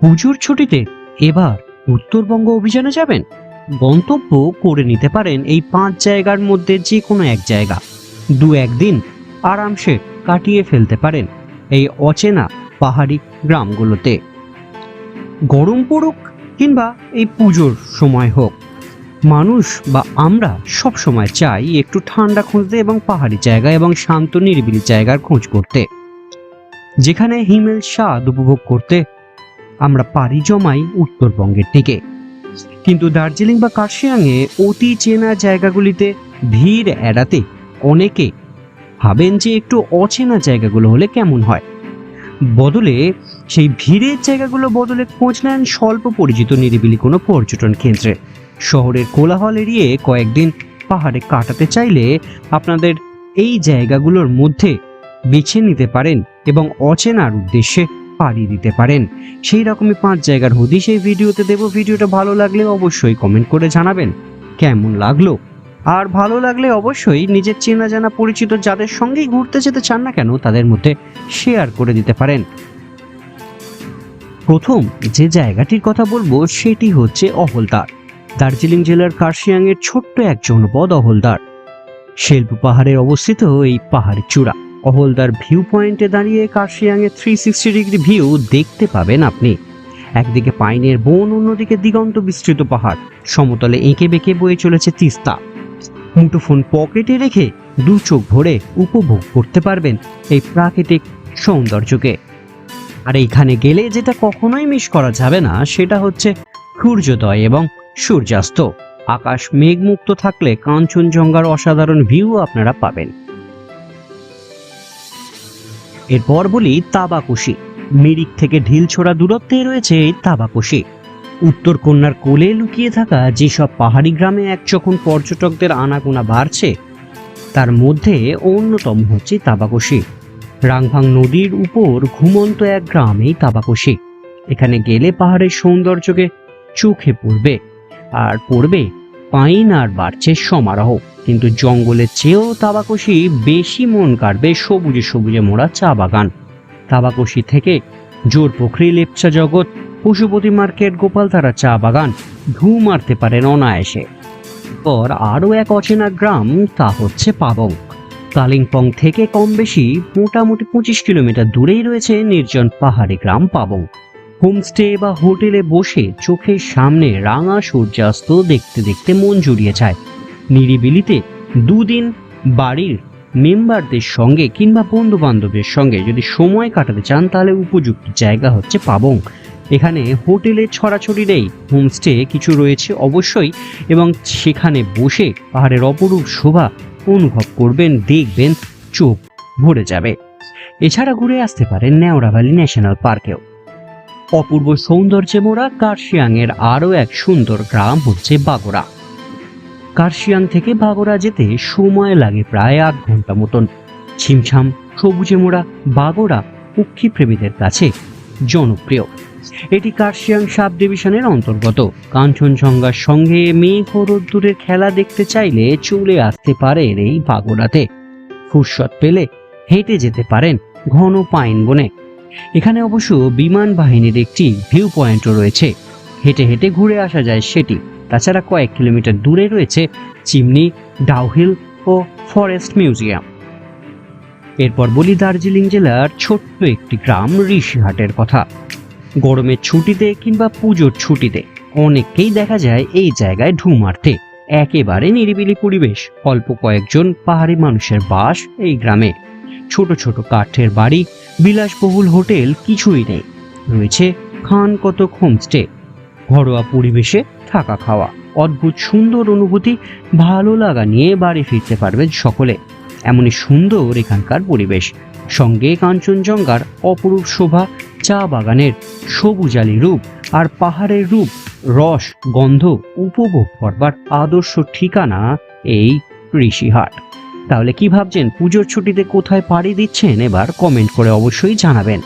পুজোর ছুটিতে এবার উত্তরবঙ্গ অভিযানে যাবেন? গন্তব্য করে নিতে পারেন এই পাঁচ জায়গার মধ্যে যে কোনো এক জায়গা। দু একদিন আরামসে কাটিয়ে ফেলতে পারেন এই অচেনা পাহাড়ি গ্রামগুলোতে। গরম পড়ুক কিংবা এই পুজোর সময় হোক, মানুষ বা আমরা সব সময় চাই একটু ঠান্ডা খুঁজতে এবং পাহাড়ি জায়গা এবং শান্ত নিরিবিলি জায়গার খোঁজ করতে। যেখানে হিমেল স্বাদ উপভোগ করতে আমরা পাড়ি জমাই উত্তরবঙ্গের দিকে। কিন্তু দার্জিলিং বা কার্শিয়াংয়ে অতি চেনা জায়গাগুলিতে ভিড় এড়াতে অনেকে ভাবেন যে একটু অচেনা জায়গাগুলো হলে কেমন হয়। বদলে সেই ভিড়ের জায়গাগুলো বদলে খোঁজ নেন স্বল্প পরিচিত নিরিবিলি কোনো পর্যটন কেন্দ্রে। শহরের কোলাহল এড়িয়ে কয়েকদিন পাহাড়ে কাটাতে চাইলে আপনাদের এই জায়গাগুলোর মধ্যে বেছে নিতে পারেন এবং অচেনার উদ্দেশ্যে পাড়ি দিতে পারেন। সেই রকমই পাঁচ জায়গার হদিশ এই ভিডিওতে দেব। ভিডিওটা ভালো লাগলে অবশ্যই কমেন্ট করে জানাবেন। কেমন লাগল? আর ভালো লাগলে অবশ্যই নিজের চেনা জানা পরিচিত যাদের সঙ্গেই ঘুরতে যেতে চান না কেন, তাদের মধ্যে শেয়ার করে দিতে পারেন। প্রথম যে জায়গাটির কথা বলব, সেটি হচ্ছে অহলদার। দার্জিলিং জেলার কার্শিয়াংয়ের ছোট্ট এক জনপদ অহলদার। শিল্প পাহাড়ের অবস্থিত এই পাহাড়ের চূড়া। অহলদার ভিউ পয়েন্টে দাঁড়িয়ে কার্শিয়াংয়ের থ্রি সিক্সটি ডিগ্রি ভিউ দেখতে পাবেন আপনি। একদিকে পাইনের বন, অন্যদিকে দিগন্ত বিস্তৃত পাহাড়। সমতলে এঁকে বেঁকে বয়ে চলেছে তিস্তা। মুঠোফোন পকেটে রেখে দু চোখ ভরে উপভোগ করতে পারবেন এই প্রাকৃতিক সৌন্দর্যকে। আর এইখানে গেলে যেটা কখনোই মিস করা যাবে না, সেটা হচ্ছে সূর্যোদয় এবং সূর্যাস্ত। আকাশ মেঘমুক্ত থাকলে কাঞ্চনজঙ্ঘার অসাধারণ ভিউ আপনারা পাবেন। এরপর বলি তাবাকুশি। মিরিক থেকে ঢিলছোড়া দূরত্বে রয়েছে তাবাকুশি। উত্তর কন্যার কোলে লুকিয়ে থাকা যেসব পাহাড়ি গ্রামে এক যখন পর্যটকদের আনাগোনা বাড়ছে, তার মধ্যে অন্যতম হচ্ছে তাবাকুশি। রাংভাং নদীর উপর ঘুমন্ত এক গ্রাম এই তাবাকুশি। এখানে গেলে পাহাড়ের সৌন্দর্যকে চোখে পড়বে, আর পড়বে পাইন আর বাড়ছে সমারোহ। কিন্তু জঙ্গলের চেয়েও তাবাকশি বেশি মন কাটবে সবুজে সবুজে মোড়া চা বাগান। তাবাকশি থেকে জোর পুখরি লেপচা জগৎ, পশুপতি মার্কেট গোপালধারা চা বাগান ঢু মারতে পারেন অনায়াসে। পর আরও এক অচেনা গ্রাম, তা হচ্ছে পাবং। কালিম্পং থেকে কম বেশি মোটামুটি পঁচিশ কিলোমিটার দূরেই রয়েছে নির্জন পাহাড়ি গ্রাম পাবং। হোমস্টে বা হোটেলে বসে চোখের সামনে রাঙা সূর্যাস্ত দেখতে দেখতে মন জুড়িয়ে যায়। নিরিবিলিতে দুদিন বাড়ির মেম্বারদের সঙ্গে কিংবা বন্ধু বান্ধবের সঙ্গে যদি সময় কাটাতে চান, তাহলে উপযুক্ত জায়গা হচ্ছে পাবং। এখানে হোটেলে ছড়াছড়ি নেই, হোমস্টে কিছু রয়েছে অবশ্যই এবং সেখানে বসে পাহাড়ের অপরূপ শোভা অনুভব করবেন, দেখবেন, চোখ ভরে যাবে। এছাড়া ঘুরে আসতে পারেন নেওড়া ভ্যালি ন্যাশনাল পার্কেও। অপূর্ব সৌন্দর্যে মোড়া কার্শিয়াংয়ের আরও এক সুন্দর গ্রাম হচ্ছে বাগোড়া। কার্শিয়াং থেকে বাগোড়া যেতে সময় লাগে প্রায় আধ ঘণ্টা মতন। ছিমছাম, সবুজে মোড়া বাগোড়া পক্ষীপ্রেমীদের কাছে জনপ্রিয়। এটি কার্শিয়াং সাব ডিভিশনের অন্তর্গত। কাঞ্চনজঙ্ঘার সঙ্গে মেঘ ও রোদ্দুরের খেলা দেখতে চাইলে চলে আসতে পারেন এই বাগোড়াতে ফুরসত পেলে হেঁটে যেতে পারেন ঘন পাইন বনে। এখানে অবশ্য বিমান বাহিনীর একটি ভিউ পয়েন্টও রয়েছে। হেঁটে হেঁটে ঘুরে আসা যায় সেটি। তাছাড়া কয়েক কিলোমিটার দূরে রয়েছে চিমনি, ডাউহিল ও ফরেস্ট মিউজিয়াম। এরপর বলি দার্জিলিং জেলার ছোট্ট একটি গ্রাম ঋষিহাটের কথা। গরমের ছুটিতে কিংবা পুজোর ছুটিতে অনেককেই দেখা যায় এই জায়গায় ঢু মারতে একেবারে নিরিবিলি পরিবেশ, অল্প কয়েকজন পাহাড়ি মানুষের বাস এই গ্রামে। ছোট ছোট কাঠের বাড়ি, বিলাসবহুল হোটেল কিছুই নেই। রয়েছে খান কতক হোমস্টে। ঘরোয়া পরিবেশে থাকা খাওয়া। অদ্ভুত সুন্দর অনুভূতি, ভালো লাগা নিয়ে বাড়ি ফিরতে পারবেন সকলে। এমনই সুন্দর এখানকার পরিবেশ। সঙ্গে কাঞ্চনজঙ্ঘার অপরূপ শোভা, চা বাগানের সবুজালি রূপ আর পাহাড়ের রূপ, রস, গন্ধ উপভোগ করবার আদর্শ ঠিকানা এই ঋষিহাট তাহলে কি ভাবছেন? পুজোর ছুটিতে কোথায় পাড়ি দিচ্ছেন? এবার কমেন্ট করে অবশ্যই জানাবেন।